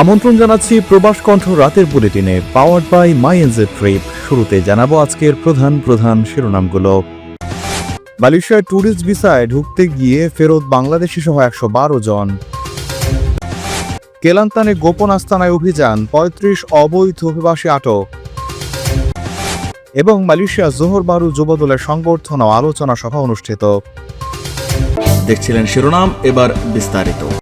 আমন্ত্রণ জানাচ্ছি প্রবাস কণ্ঠ রাতের বুলেটিনে powered by my NJ trip শুরুতে জানাব আজকের প্রধান প্রধান শিরোনামগুলো। মালয়েশিয়ায় ট্যুরিস্ট ভিসায় ঢুকতে গিয়ে ফেরত বাংলাদেশি সহ একশো বারো জন। কেলান্তানে গোপন আস্তানায় অভিযান, পঁয়ত্রিশ অবৈধ অভিবাসী আটক। এবং মালয়েশিয়া জোহর বারু যুবদলের সংবর্ধন আলোচনা সভা অনুষ্ঠিত। দেখছিলেন শিরোনাম, এবার বিস্তারিত।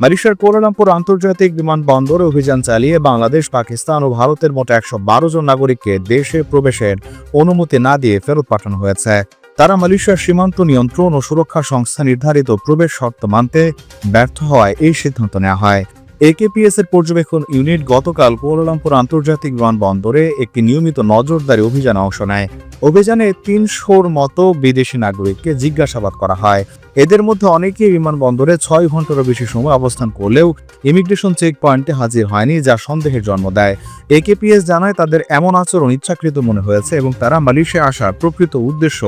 মালয়েশিয়ার কোলালামপুর আন্তর্জাতিক বিমানবন্দরে অভিযান চালিয়ে বাংলাদেশ, পাকিস্তান ও ভারতের মতো একশো বারো জন নাগরিককে দেশে প্রবেশের অনুমতি না দিয়ে ফেরত পাঠানো হয়েছে। তারা মালয়েশিয়ার সীমান্ত নিয়ন্ত্রণ ও সুরক্ষা সংস্থা নির্ধারিত প্রবেশ শর্ত মানতে ব্যর্থ হওয়ায় এই সিদ্ধান্ত নেওয়া হয়। একেপিএস এর পর্যবেক্ষণ ইউনিট গতকাল কুয়ালালামপুর আন্তর্জাতিক বিমানবন্দরে একটি নিয়মিত নজরদারি অভিযানে অংশ নেয়। অভিযানে তিনশোর মতো বিদেশি নাগরিককে জিজ্ঞাসাবাদ করা হয়। এদের মধ্যে অনেকেই বিমানবন্দরে ছয় ঘন্টারও বেশি সময় অবস্থান করলেও ইমিগ্রেশন চেক পয়েন্টে হাজির হয়নি, যা সন্দেহের জন্ম দেয়। একেপিএস জানায়, তাদের এমন আচরণ ইচ্ছাকৃত মনে হয়েছে এবং তারা মালয়েশিয়া আসার প্রকৃত উদ্দেশ্য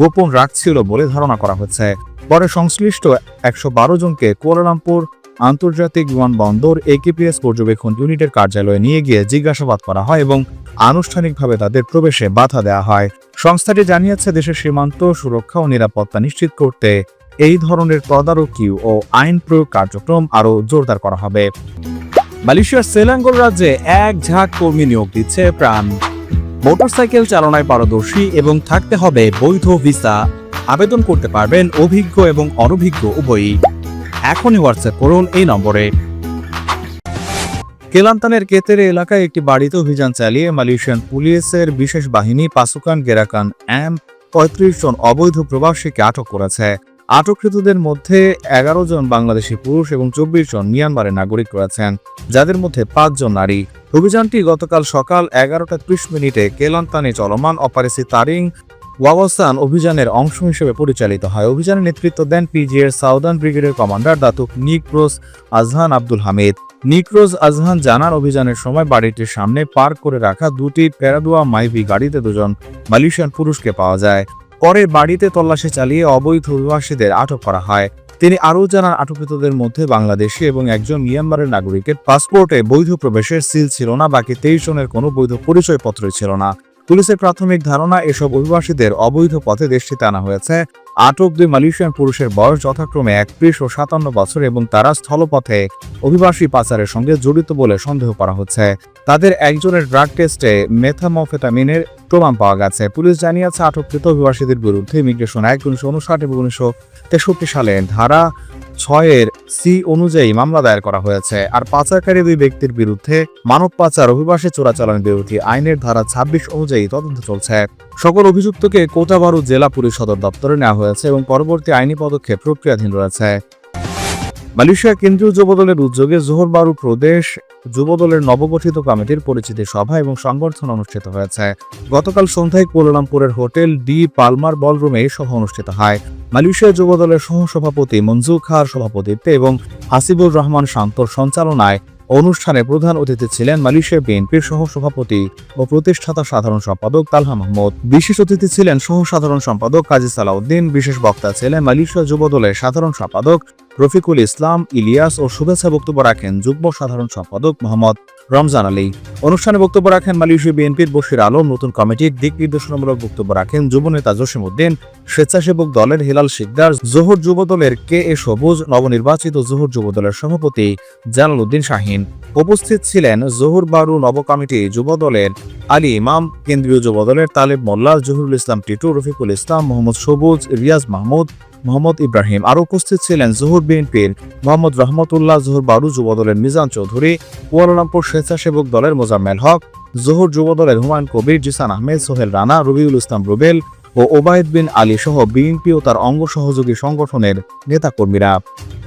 গোপন রাখছিল বলে ধারণা করা হচ্ছে। পরে সংশ্লিষ্ট একশো বারো জনকে কুয়ালালামপুর আন্তর্জাতিক বিমানবন্দর একেপিএস পর্যবেক্ষণ ইউনিটের কার্যালয়ে নিয়ে গিয়ে জিজ্ঞাসাবাদ করা হয় এবং আনুষ্ঠানিকভাবে তাদের প্রবেশে বাধা দেওয়া হয়। সংস্থাটি জানিয়েছে, দেশের সীমান্ত সুরক্ষা ও নিরাপত্তা নিশ্চিত করতে এই ধরনের তদারকি ও আইন প্রয়োগ কার্যক্রম আরও জোরদার করা হবে। মালয়েশিয়ার সেলাঙ্গোর রাজ্যে এক ঝাঁক কর্মী নিয়োগ দিচ্ছে প্রাণ। মোটরসাইকেল চালনায় পারদর্শী এবং থাকতে হবে বৈধ ভিসা। আবেদন করতে পারবেন অভিজ্ঞ এবং অনভিজ্ঞ উভয়ই। এখনই হোয়াটসঅ্যাপ করুন এই নম্বরে। কেলান্তানের কেতেরে এলাকায় একটি বাড়িতে অভিযান চালিয়ে মালয়েশিয়ান পুলিশের বিশেষ বাহিনী পাসুকান, গেরাকান, এম পঁয়ত্রিশ জন অবৈধ প্রবাসীকে আটক করেছে। আটককৃতদের মধ্যে এগারো জন বাংলাদেশি পুরুষ এবং চব্বিশ জন মিয়ানমারের নাগরিক রয়েছেন, যাদের মধ্যে পাঁচজন নারী। অভিযানটি গতকাল সকাল এগারোটা ত্রিশ মিনিটে কেলান্তানে চলমান অপারেসি তারিং ওয়াওয়াসান অভিযানের অংশ হিসেবে পরিচালিত হয়। অভিযানে নেতৃত্ব দেন পিজিএর সাউদার্ন ব্রিগেডের commander Datuk Nikroz Azhan Abdul Hamid. Nikroz Azhan জানার অভিযানের সময় বাড়িটির সামনে পার্ক করে রাখা দুটি প্যারাদুয়া মাইভি গাড়িতে দুজন মালয়েশিয়ান পুরুষকে পাওয়া যায়। পরে বাড়িতে তল্লাশি চালিয়ে অবৈধ অভিবাসীদের আটক করা হয়। তিনি আরও জানান, আটককৃতদের মধ্যে বাংলাদেশি এবং একজন মিয়ানমারের নাগরিকের পাসপোর্টে বৈধ প্রবেশের সিল ছিল না, বাকি তেইশ জনের কোনো বৈধ পরিচয়পত্রই ছিল না। পুলিশের প্রাথমিক ধারণা, এসব অভিবাসীদের অবৈধ পথে দেশটিতে আনা হয়েছে। আটক দুই মালয়েশিয়ান পুরুষের বয়স যথাক্রমে একত্রিশ ও সাতান্ন বছর এবং তারা স্থলপথে অভিবাসী পাচারের সঙ্গে জড়িত বলে সন্দেহ করা হচ্ছে। তাদের একজনের ড্রাগ টেস্টে মেথামফেটামিনের প্রমাণ পাওয়া গেছে। পুলিশ জানিয়েছে আটককৃত অভিবাসীদের বিরুদ্ধে ইমিগ্রেশন অ্যাক্ট উনিশশো উনষাট এবং উনিশশো তেষট্টি সালে ধারা ছয়ের সি অনুযায়ী মামলা দায়ের করা হয়েছে। আর পাচারকারী দুই ব্যক্তির বিরুদ্ধে মানব পাচার অভিবাসী চোরাচালান বিরোধী আইনের ধারা ছাব্বিশ অনুযায়ী তদন্ত চলছে। সকল অভিযুক্তকে কোটাবারু জেলা পুলিশ সদর দপ্তরে নেওয়া হয়েছে এবং পরবর্তী আইনি পদক্ষেপ প্রক্রিয়াধীন রয়েছে। মালয়েশিয়া কেন্দ্রীয় যুবদলের উদ্যোগে জোহরবারু প্রদেশ যুবদলের নবগঠিত কমিটির পরিচিতি সভা এবং সংবর্ধন অনুষ্ঠিত হয়েছে। গতকাল সন্ধ্যায় কুয়ালালামপুরের হোটেল ডি পালমার বলরুমে এই সভা অনুষ্ঠিত হয়। মালয়েশিয়া যুবদলের সহসভাপতি মঞ্জু খার সভাপতিত্বে এবং হাসিবুর রহমান শান্তর সঞ্চালনায় অনুষ্ঠানে প্রধান অতিথি ছিলেন মালয়েশিয়া বিএনপির সহ সভাপতি ও প্রতিষ্ঠাতা সাধারণ সম্পাদক তালহা মাহমুদ। বিশেষ অতিথি ছিলেন সহ সাধারণ সম্পাদক কাজী সালাউদ্দিন। বিশেষ বক্তা ছিলেন মালয়েশিয়া যুব দলের সাধারণ সম্পাদক রফিকুল ইসলাম, ইলিয়াস ও শুভেচ্ছা বক্তব্য রাখেন যুগ্ম সাধারণ সম্পাদক মোহাম্মদ রমজান আলী। অনুষ্ঠানে বক্তব্য রাখেন মালয়েশিয়া বিএনপির বশির আলম। নতুন কমিটির দিক নির্দেশনামূলক বক্তব্য রাখেন যুবনেতা জসিম উদ্দিন। স্বেচ্ছাসেবক দলের হিলাল শিকদার, জোহর যুবদলের কে এ সবুজ, নবনির্বাচিত জোহর যুবদলের সভাপতি জালাল উদ্দিন শাহিন। উপস্থিত ছিলেন জোহর বারু নব কমিটি যুবদলের আলী ইমাম, কেন্দ্রীয় যুবদলের তালেব মোল্লা, জহুরুল ইসলাম টিটু, রফিকুল ইসলাম, মোহাম্মদ সবুজ, রিয়াজ মাহমুদ মোহাম্মদ ইব্রাহিম। আর উপস্থিত ছিলেন জহুর বিএনপির মোহাম্মদ রহমতুল্লাহ জহুর বারু যুবদলের মিজান চৌধুরী, কুয়ালালামপুর স্বেচ্ছাসেবক দলের মোজাম্মেল হক, জহুর যুবদলের হুমায়ুন কবির, জিসান আহমেদ, সোহেল রানা, রবিউল ইসলাম রুবেল ও ওবায়দ বিন আলী সহ বিএনপি ও তার অঙ্গ সহযোগী সংগঠনের নেতাকর্মীরা।